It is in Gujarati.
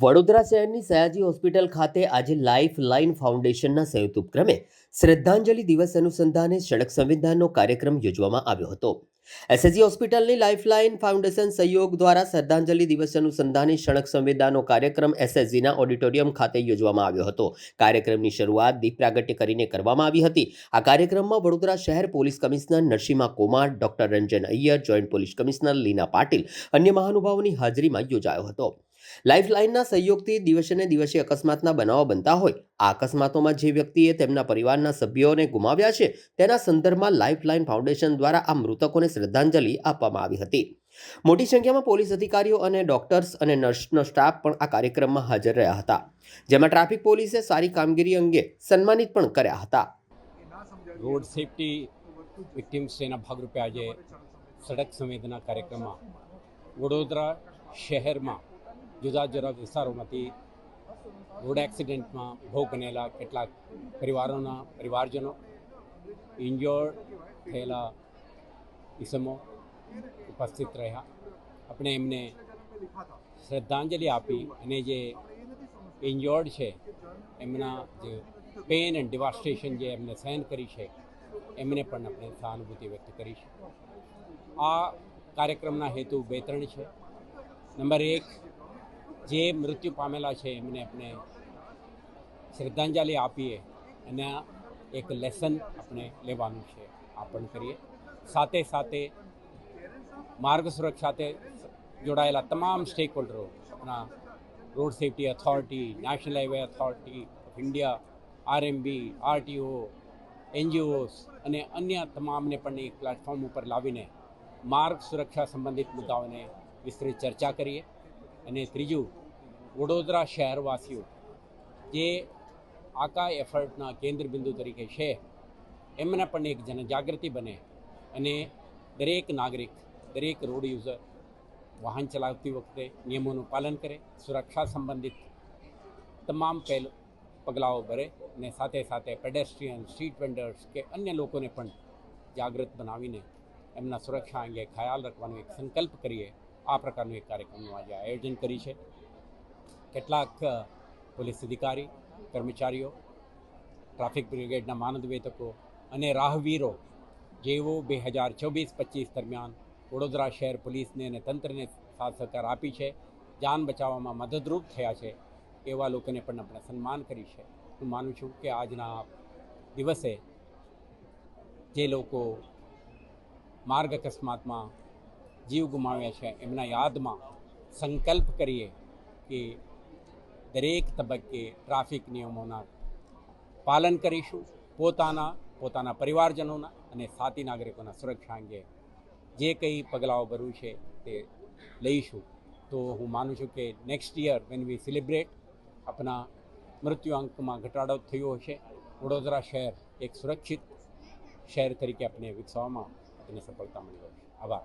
વડોદરા શહેરની સયાજી હોસ્પિટલ ખાતે આજે લાઈફ લાઇન ફાઉન્ડેશનના સંયુક્ત ઉપક્રમે શ્રદ્ધાંજલિ દિવસ અનુસંધાને સડક સંવિધાનનો કાર્યક્રમ યોજવામાં આવ્યો હતો. એસએજી હોસ્પિટલની લાઇફલાઇન ફાઉન્ડેશન સહયોગ દ્વારા શ્રદ્ધાંજલિ દિવસ અનુસંધાને સડક સંવિધાનનો કાર્યક્રમ એસએસજીના ઓડિટોરિયમ ખાતે યોજવામાં આવ્યો હતો. કાર્યક્રમની શરૂઆત દીપ પ્રાગટ્ય કરીને કરવામાં આવી હતી. આ કાર્યક્રમમાં વડોદરા શહેર police commissioner Narasimha Kumar, doctor Ranjan Iyer, joint police commissioner Leena Patil અન્ય મહાનુભાવોની હાજરીમાં યોજાયો હતો. લાઇફલાઇનના સહયોગથી દિવસે ને દિવસે અકસ્માતના બનાવો બનતા હોય. આ અકસ્માતોમાં જે વ્યક્તિએ તેમના પરિવારના સભ્યોને ગુમાવ્યા છે, તેના સંદર્ભમાં લાઇફલાઇન ફાઉન્ડેશન દ્વારા આ મૃતકોને શ્રદ્ધાંજલિ આપવામાં આવી હતી. મોટી સંખ્યામાં પોલીસ અધિકારીઓ અને ડોક્ટર્સ અને નર્સનો સ્ટાફ પણ આ કાર્યક્રમમાં હાજર રહ્યા હતા. જેમાં ટ્રાફિક પોલીસે સારી કામગીરી અંગે સન્માનિત પણ કર્યા હતા. રોડ સેફટી વિક્ટિમ્સ ડેના ભાગરૂપે આજે સડક સંવેદના કાર્યક્રમમાં વડોદરા શહેરમાં જુદા જુદા વિસ્તારોમાંથી રોડ એક્સિડન્ટમાં ભોગ બનેલા કેટલાક પરિવારોના પરિવારજનો, ઇન્જોર્ડ થયેલા ઇસમો ઉપસ્થિત રહ્યા. આપણે એમને શ્રદ્ધાંજલિ આપી અને જે ઇન્જોર્ડ છે, એમના જે પેન એન્ડ ડિવાસ્ટેશન જે એમને સહન કરી છે, એમને પણ આપણે સહાનુભૂતિ વ્યક્ત કરી છે. આ કાર્યક્રમના હેતુ બે ત્રણ છે. નંબર એક જે મૃત્યુ પામેલા છે, એમને આપણે શ્રદ્ધાંજલિ આપીએ. અને એક લેસન આપણે લેવાનું છે, આપણ કરીએ. સાથે સાથે માર્ગ સુરક્ષા સાથે જોડાયેલા તમામ સ્ટેક હોલ્ડરો આપણા road safety authority national highway authority of India RMB RTO NGOs અને અન્ય તમામને પણ એક પ્લેટફોર્મ ઉપર લાવીને માર્ગ સુરક્ષા સંબંધિત મુદ્દાઓને વિસ્તૃત ચર્ચા કરીએ. અને ત્રીજું, વડોદરા શહેરવાસીઓ, જે આકા એફર્ટના કેન્દ્રબિંદુ તરીકે છે, એમને પણ એક જનજાગૃતિ બને અને દરેક નાગરિક, દરેક રોડ યુઝર વાહન ચલાવતી વખતે નિયમોનું પાલન કરે, સુરક્ષા સંબંધિત તમામ પહેલ, પગલાઓ ભરે અને સાથે સાથે પેડેસ્ટ્રિયન સ્ટ્રીટ વેન્ડર્સ કે અન્ય લોકોને પણ જાગૃત બનાવીને એમના સુરક્ષા અંગે ખ્યાલ રાખવાનો એક સંકલ્પ કરીએ. આ પ્રકારનું એક કાર્યક્રમનું આજે આયોજન કરી છે. કેટલાક પોલીસ અધિકારી, કર્મચારીઓ, ટ્રાફિક બ્રિગેડના માનદવેતકો અને રાહવીરો જેઓ બે હજાર ચોવીસ પચીસ દરમિયાન વડોદરા શહેર પોલીસને અને તંત્રને સાથ સહકાર આપી છે, જાન બચાવવામાં મદદરૂપ થયા છે એવા લોકોને પણ આપણે સન્માન કરી છે. હું માનું છું કે આજના દિવસે જે લોકો માર્ગ અકસ્માતમાં જીવ ગુમાવ્યા છે. એમના યાદમાં સંકલ્પ કરીએ કે દરેક તબક્કે ટ્રાફિક નિયમોના પાલન કરીશું. પોતાના પોતાના પરિવારજનોના અને સાથી નાગરિકોના સુરક્ષા અંગે જે કંઈ પગલાઓ ભરવું છે તે લઈશું. તો હું માનું છું કે next year when we celebrate આપણા મૃત્યુ અંકમાં ઘટાડો થયો હશે. વડોદરા શહેર એક સુરક્ષિત શહેર તરીકે આપણે વિકસાવવામાં તેને સફળતા મળી છે આભાર.